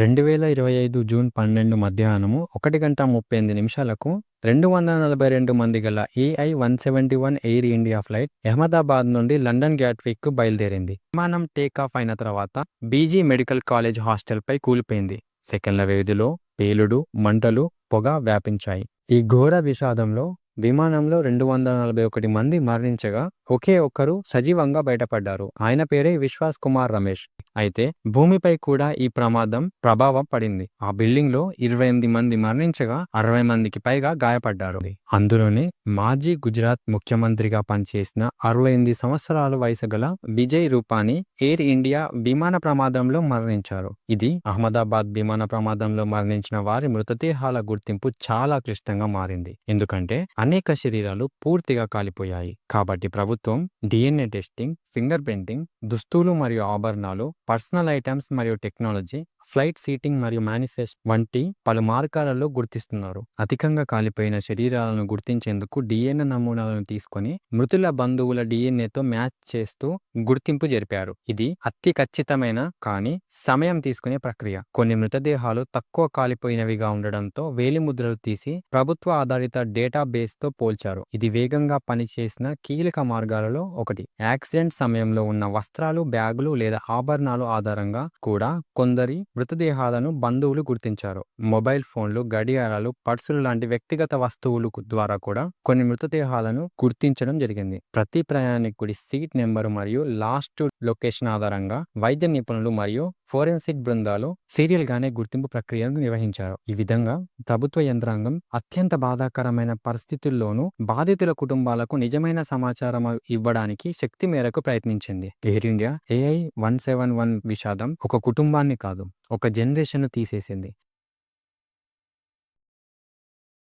రెండు వేల ఇరవై ఐదు జూన్ పన్నెండు మధ్యాహ్నము ఒకటి గంట ముప్పై ఎనిమిది నిమిషాలకు రెండు వందల నలభై రెండు మంది గల AI one seventy one air India flight Ahmedabad నుండి లండన్ గ్యాట్విక్కు బయలుదేరింది. విమానం టేకాఫ్ అయిన తర్వాత బీజీ మెడికల్ కాలేజ్ హాస్టల్పై కూలిపోయింది. సెకండ్ల వ్యవధిలో పేలుడు మంటలు పొగ వ్యాపించాయి. ఈ ఘోర విషాదంలో విమానంలో రెండు వందల నలభై ఒకటి మంది మరణించగా ఒకే ఒక్కరు సజీవంగా బయటపడ్డారు. ఆయన పేరే విశ్వాస్ కుమార్ రమేష్. అయితే భూమిపై కూడా ఈ ప్రమాదం ప్రభావం పడింది. ఆ బిల్డింగ్లో ఇరవై ఎనిమిది మంది మరణించగా అరవై మందికి పైగా గాయపడ్డారు. అందులోనే మాజీ గుజరాత్ ముఖ్యమంత్రిగా పనిచేసిన అరవై ఎనిమిది సంవత్సరాల వయసు గల విజయ్ రూపాని ఎయిర్ ఇండియా విమాన ప్రమాదంలో మరణించారు. ఇది అహ్మదాబాద్ విమాన ప్రమాదంలో మరణించిన వారి మృతదేహాల గుర్తింపు చాలా క్లిష్టంగా మారింది. ఎందుకంటే అనేక శరీరాలు పూర్తిగా కాలిపోయాయి. కాబట్టి ప్రభుత్వం డిఎన్ఏ టెస్టింగ్ ఫింగర్ ప్రింటింగ్ దుస్తులు మరియు ఆభరణాలు పర్సనల్ ఐటమ్స్ మరియు టెక్నాలజీ ఫ్లైట్ సీటింగ్ మరియు మేనిఫెస్ట్ వంటి పలు మార్గాలలో గుర్తిస్తున్నారు. అధికంగా కాలిపోయిన శరీరాలను గుర్తించేందుకు డిఎన్ఏ నమూనాలను తీసుకొని మృతుల బంధువుల డిఎన్ఏతో మ్యాచ్ చేస్తూ గుర్తింపు జరిపారు. ఇది అతి ఖచ్చితమైన కానీ సమయం తీసుకునే ప్రక్రియ. కొన్ని మృతదేహాలు తక్కువ కాలిపోయినవిగా ఉండడంతో వేలిముద్రలు తీసి ప్రభుత్వ ఆధారిత డేటాబేస్ తో పోల్చారు. ఇది వేగంగా పనిచేసిన కీలక మార్గాలలో ఒకటి. యాక్సిడెంట్ సమయంలో ఉన్న వస్త్రాలు బ్యాగులు లేదా ఆభరణాలు ఆధారంగా కూడా కొందరి మృతదేహాలను బంధువులు గుర్తించారు. మొబైల్ ఫోన్లు గడియారాలు పర్సులు లాంటి వ్యక్తిగత వస్తువులు ద్వారా కూడా కొన్ని మృతదేహాలను గుర్తించడం జరిగింది. ప్రతి ప్రయాణికుడి సీట్ నెంబర్ మరియు లాస్ట్ లొకేషన్ ఆధారంగా వైద్య నిపుణులు మరియు ఫోరెన్సిక్ బృందాలు సీరియల్ గానే గుర్తింపు ప్రక్రియను నిర్వహించారు. ఈ విధంగా ప్రభుత్వ యంత్రాంగం అత్యంత బాధాకరమైన పరిస్థితుల్లోనూ బాధితుల కుటుంబాలకు నిజమైన సమాచారం ఇవ్వడానికి శక్తి మేరకు ప్రయత్నించింది. Air India AI one seven one విషాదం ఒక కుటుంబాన్ని కాదు ఒక జనరేషన్ తీసేసింది.